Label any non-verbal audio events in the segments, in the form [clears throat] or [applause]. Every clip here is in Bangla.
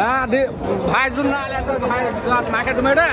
না দি- ভাই জন্য আলে তো ভাই মাকে তুমি এটা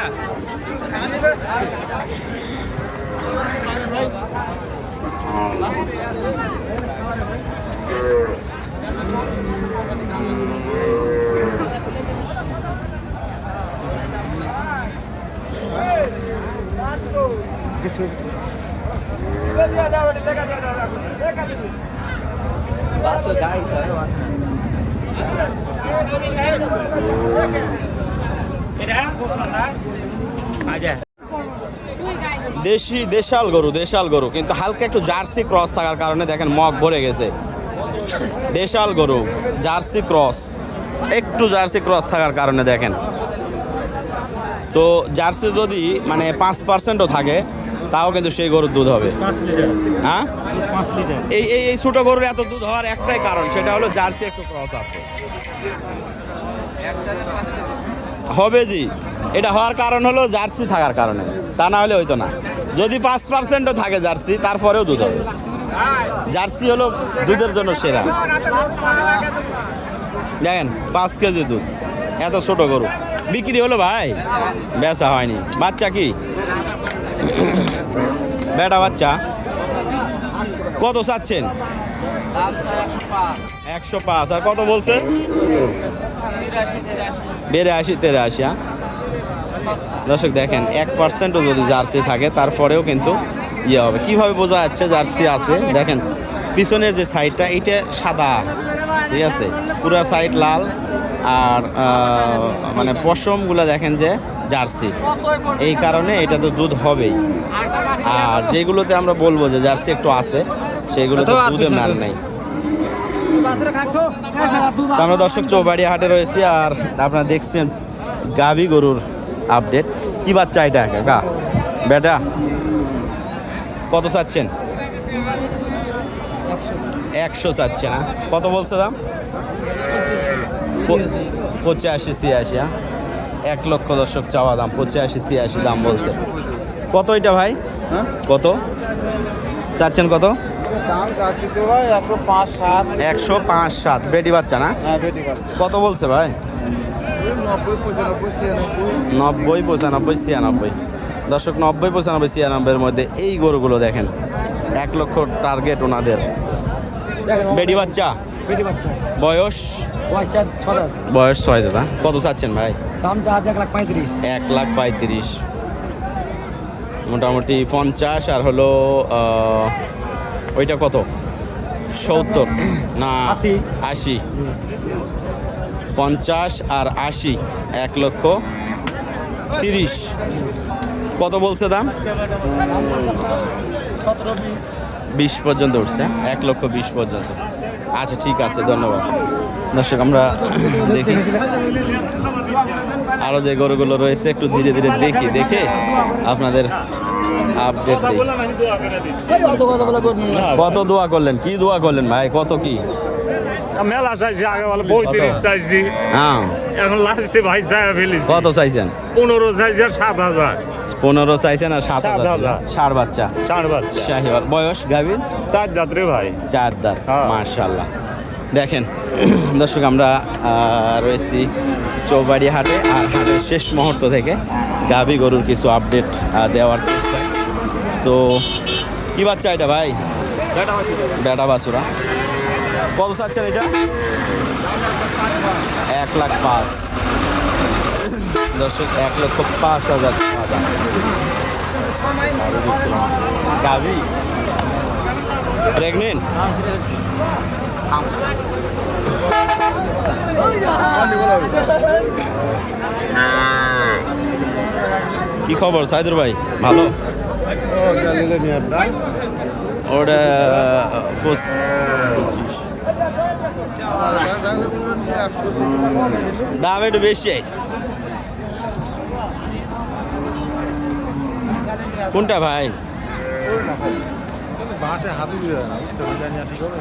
দেশি, দেশাল গরু দেশাল গরু, কিন্তু হালকা একটু জার্সি ক্রস থাকার কারণে দেখেন মগ ভরে গেছে। দেশাল গরু, জার্সি ক্রস, একটু জার্সি ক্রস থাকার কারণে দেখেন। তো জার্সি যদি মানে পাঁচ পার্সেন্টও থাকে তাও কিন্তু সেই গরুর দুধ হবে। হ্যাঁ? এই এই এই ছোটো গরুর এত দুধ হওয়ার একটাই কারণ সেটা হলো জার্সি একটু ক্রস আছে। হবে জি। এটা হওয়ার কারণ হলো জার্সি থাকার কারণে। তা না হলে হইতো না। যদি পাঁচ পার্সেন্টও থাকে জার্সি তারপরেও দুধ হবে। জার্সি হলো দুধের জন্য সেরা। দেখেন পাঁচ কেজি দুধ। এত ছোট গরু। বিক্রি হলো ভাই? বেচা হয়নি। বাচ্চা কি? বেটা বাচ্চা, কত চাচ্ছেন? একশো পাঁচ, আর কত বলছে? আসি তেরে আসি দর্শক, দেখেন, এক পার্সেন্টও যদি জার্সি থাকে, তারপরেও কিন্তু ইয়ে হবে। কীভাবে বোঝা যাচ্ছে জার্সি আছে? দেখেন, পিছনের যে সাইডটা এটা সাদা, ঠিক আছে? পুরো সাইড লাল আর মানে পশমগুলো দেখেন যে জার্সি। এই কারণে এটা তো দুধ হবেই। আর যেগুলোতে আমরা বলব যে জার্সি একটু আছে সেগুলো তো দুধের মাল নেই। আমরা দর্শক চৌবাড়ি হাটে রয়েছি আর আপনারা দেখছেন গাভি গরুর আপডেট। কি বাচ্চা এটা কাকা? বেটা কত চাচ্ছেন? একশো চাচ্ছে না কত বলছে দাম? পঁচাশি ছিয়াশি হ্যাঁ? এক লক্ষ দর্শক চাওয়া দাম পঁচাশি ছিয়াশি দাম বলছে। কত এটা ভাই? হ্যাঁ? কত? চাচ্ছেন কত? একশো পাঁচ সাত। একশো পাঁচ সাত। বেটি বাচ্চা না? হ্যাঁ বেটি বাচ্চা। কত বলছে ভাই? নব্বই পঁচানব্বই ছিয়ানব্বই। নব্বই দর্শক নব্বই পঁচানব্বই ছিয়ানব্বইয়ের মধ্যে এই গরুগুলো দেখেন। এক লক্ষ টার্গেট ওনাদের। বেটি বাচ্চা? পেটি বাচ্চা। বয়স? বয়স ছয় দাদা। কত চাচ্ছেন ভাই? দাম যা এক লাখ পঁয়ত্রিশ। এক লাখ পঁয়ত্রিশ। মোটামুটি পঞ্চাশ আর হলো ওইটা কত? সত্তর। না আশি। আশি। পঞ্চাশ আর আশি এক লক্ষ তিরিশ। কত বলছে দাম? বিশ পর্যন্ত উঠছে এক লক্ষ বিশ পর্যন্ত। আচ্ছা ঠিক আছে ধন্যবাদ। দর্শক আমরা দেখি। আরও যে গরুগুলো রয়েছে একটু ধীরে ধীরে দেখি দেখে আপনাদের আপডেট দিই। কত দোয়া করলেন? কি দোয়া করলেন ভাই? কত কি? মেলা চাইছি আগে বলে পঁয়ত্রিশ চাইছি। হ্যাঁ। এখন লাস্টে ভাই চাই ফেলেছি। কত চাইছেন? পনেরো চাইছি সাত হাজার। পনেরো চাইছে না সাত। ষাট বাচ্চা। চার বাচ্চা। শাহিওয়াল বয়স গাভীর? চার যাত্রী ভাই। চার দাঁত হ্যাঁ। মার্শাল্লাহ দেখেন [clears throat] দর্শক আমরা রয়েছি চৌবাড়ি হাটে আর হাটের শেষ মুহূর্ত থেকে গাভী গরুর কিছু আপডেট দেওয়ার চেষ্টা। তো কি বাচ্চা এটা ভাই? বেটা বাসুরা কত চাচ্ছেন এটা? এক লাখ পাঁচ। দর্শক এক লক্ষ পাঁচ হাজার। টাকা প্রেগনেন্ট কি খবর সাইদুর ভাই? ভালো? ওটা দাম একটু বেশি আইস। কোনটা ভাই? বাটে হাবি জানি ঠিক হবে?